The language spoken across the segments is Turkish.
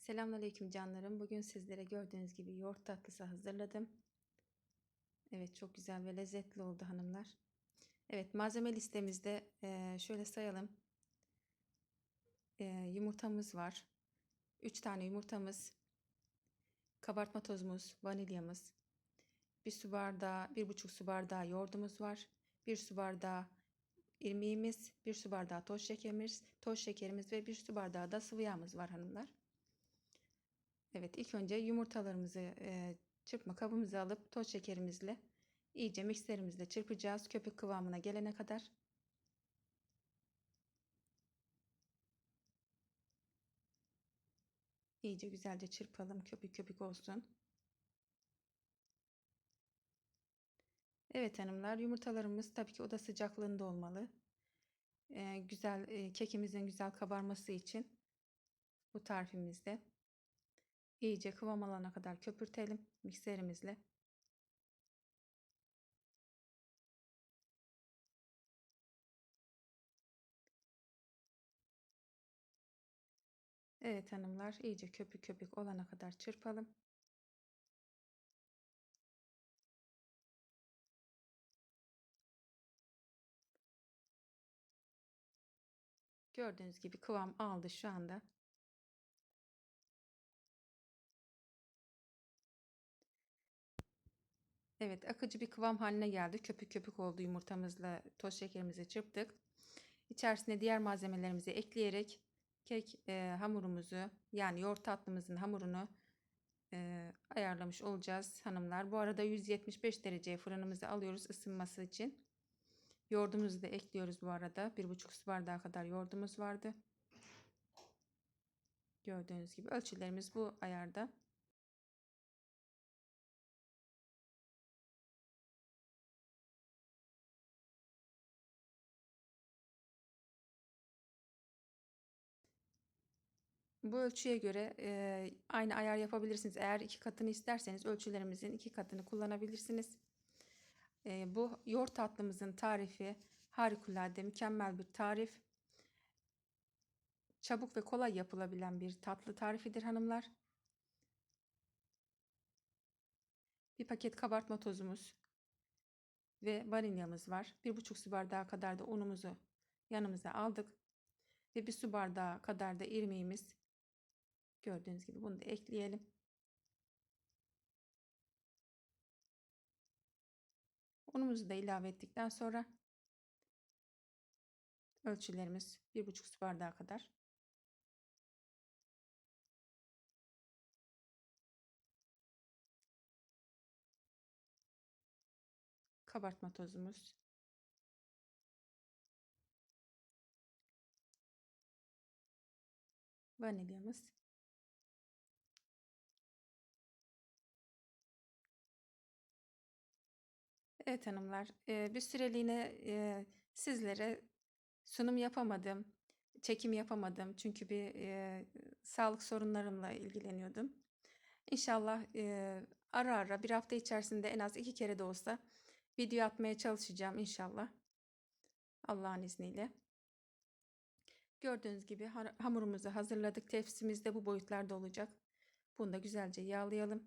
Selamünaleyküm canlarım. Bugün sizlere gördüğünüz gibi yoğurt tatlısı hazırladım. Evet çok güzel ve lezzetli oldu hanımlar. Evet malzeme listemizde şöyle sayalım. Yumurtamız var. 3 tane yumurtamız. Kabartma tozumuz, vanilyamız. 1 su bardağı, 1,5 su bardağı yoğurdumuz var. 1 su bardağı irmiğimiz, 1 su bardağı toz şekerimiz, toz şekerimiz ve 1 su bardağı da sıvı yağımız var hanımlar. Evet ilk önce yumurtalarımızı e, çırpma kabımıza alıp toz şekerimizle iyice mikserimizle çırpacağız köpük kıvamına gelene kadar. İyice güzelce çırpalım köpük köpük olsun. Evet hanımlar yumurtalarımız tabii ki oda sıcaklığında olmalı. Ee, güzel e, kekimizin güzel kabarması için bu tarifimizde iyice kıvam alana kadar köpürtelim mikserimizle. Evet hanımlar iyice köpük köpük olana kadar çırpalım. Gördüğünüz gibi kıvam aldı şu anda. Evet akıcı bir kıvam haline geldi. Köpük köpük oldu yumurtamızla toz şekerimizi çırptık. İçerisine diğer malzemelerimizi ekleyerek kek e, hamurumuzu yani yoğurt tatlımızın hamurunu e, ayarlamış olacağız hanımlar. Bu arada 175 dereceye fırınımızı alıyoruz ısınması için. Yoğurdumuzu da ekliyoruz bu arada. 1,5 su bardağı kadar yoğurdumuz vardı. Gördüğünüz gibi ölçülerimiz bu ayarda. Bu ölçüye göre e, aynı ayar yapabilirsiniz. Eğer iki katını isterseniz ölçülerimizin iki katını kullanabilirsiniz. E, bu yoğurt tatlımızın tarifi harikulade mükemmel bir tarif. Çabuk ve kolay yapılabilen bir tatlı tarifidir hanımlar. Bir paket kabartma tozumuz ve vanilyamız var. Bir buçuk su bardağı kadar da unumuzu yanımıza aldık. Ve bir su bardağı kadar da irmiğimiz Gördüğünüz gibi bunu da ekleyelim. Unumuzu da ilave ettikten sonra ölçülerimiz 1,5 su bardağı kadar. Kabartma tozumuz. Vanilyamız. Evet hanımlar, bir süreliğine sizlere sunum yapamadım, çekim yapamadım çünkü bir sağlık sorunlarımla ilgileniyordum. İnşallah ara ara bir hafta içerisinde en az iki kere de olsa video atmaya çalışacağım inşallah. Allah'ın izniyle. Gördüğünüz gibi hamurumuzu hazırladık. Tepsimiz de bu boyutlarda olacak. Bunu da güzelce yağlayalım.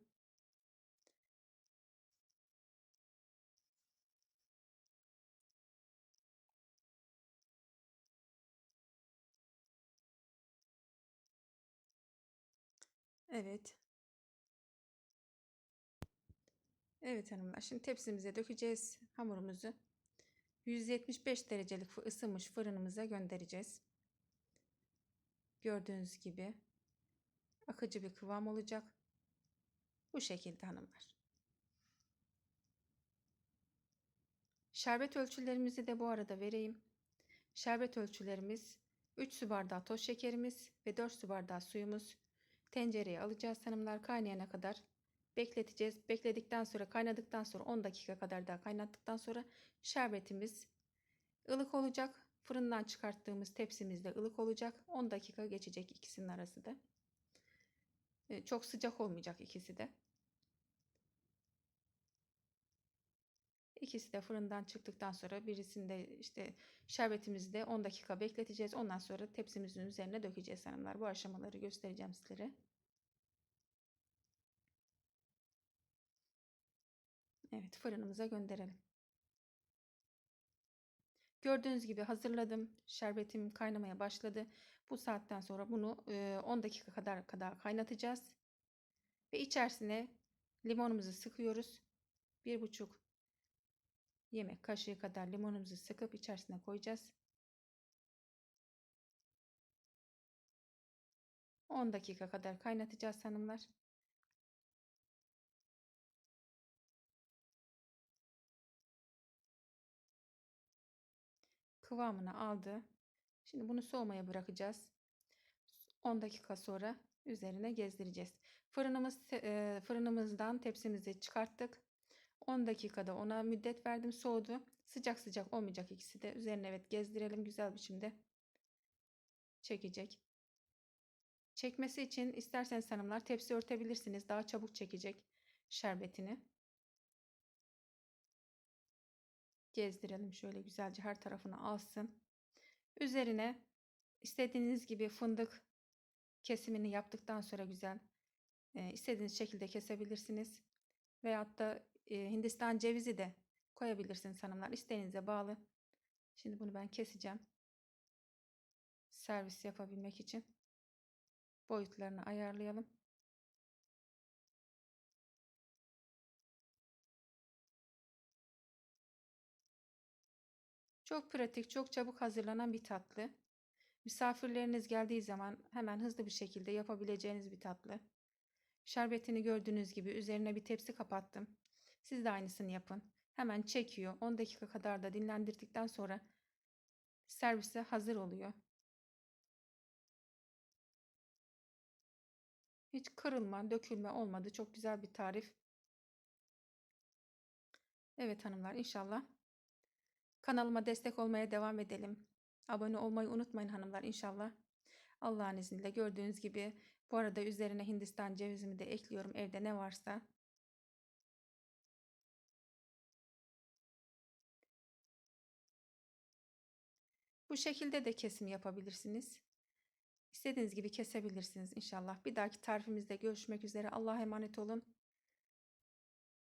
Evet. Evet hanımlar. Şimdi tepsimize dökeceğiz hamurumuzu. 175 derecelik ısınmış fırınımıza göndereceğiz. Gördüğünüz gibi akıcı bir kıvam olacak. Bu şekilde hanımlar. Şerbet ölçülerimizi de bu arada vereyim. Şerbet ölçülerimiz 3 su bardağı toz şekerimiz ve 4 su bardağı suyumuz. Tencereye alacağız hanımlar kaynayana kadar bekleteceğiz. Bekledikten sonra kaynadıktan sonra 10 dakika kadar daha kaynattıktan sonra şerbetimiz ılık olacak. Fırından çıkarttığımız tepsimizde ılık olacak. 10 dakika geçecek ikisinin arası da. E, çok sıcak olmayacak ikisi de. İkisi de fırından çıktıktan sonra birisinde işte şerbetimizi de 10 dakika bekleteceğiz. Ondan sonra tepsimizin üzerine dökeceğiz hanımlar. Bu aşamaları göstereceğim sizlere. Evet fırınımıza gönderelim. Gördüğünüz gibi hazırladım. Şerbetim kaynamaya başladı. Bu saatten sonra bunu e, 10 dakika kadar kadar kaynatacağız. Ve içerisine limonumuzu sıkıyoruz. 1,5 yemek kaşığı kadar limonumuzu sıkıp içerisine koyacağız. 10 dakika kadar kaynatacağız hanımlar. Kıvamını aldı. Şimdi bunu soğumaya bırakacağız. 10 dakika sonra üzerine gezdireceğiz. Fırınımız fırınımızdan tepsimizi çıkarttık. 10 dakikada ona müddet verdim soğudu. Sıcak sıcak olmayacak ikisi de. Üzerine evet gezdirelim güzel biçimde. Çekecek. Çekmesi için isterseniz hanımlar tepsi örtebilirsiniz. Daha çabuk çekecek şerbetini. Gezdirelim şöyle güzelce her tarafını alsın. Üzerine istediğiniz gibi fındık kesimini yaptıktan sonra güzel istediğiniz şekilde kesebilirsiniz. Veyahut da Hindistan cevizi de koyabilirsiniz hanımlar. İsteğinize bağlı. Şimdi bunu ben keseceğim. Servis yapabilmek için boyutlarını ayarlayalım. Çok pratik, çok çabuk hazırlanan bir tatlı. Misafirleriniz geldiği zaman hemen hızlı bir şekilde yapabileceğiniz bir tatlı. Şerbetini gördüğünüz gibi üzerine bir tepsi kapattım. Siz de aynısını yapın. Hemen çekiyor. 10 dakika kadar da dinlendirdikten sonra servise hazır oluyor. Hiç kırılma, dökülme olmadı. Çok güzel bir tarif. Evet hanımlar inşallah kanalıma destek olmaya devam edelim. Abone olmayı unutmayın hanımlar inşallah. Allah'ın izniyle gördüğünüz gibi bu arada üzerine Hindistan cevizimi de ekliyorum evde ne varsa. Bu şekilde de kesim yapabilirsiniz. İstediğiniz gibi kesebilirsiniz inşallah. Bir dahaki tarifimizde görüşmek üzere. Allah'a emanet olun.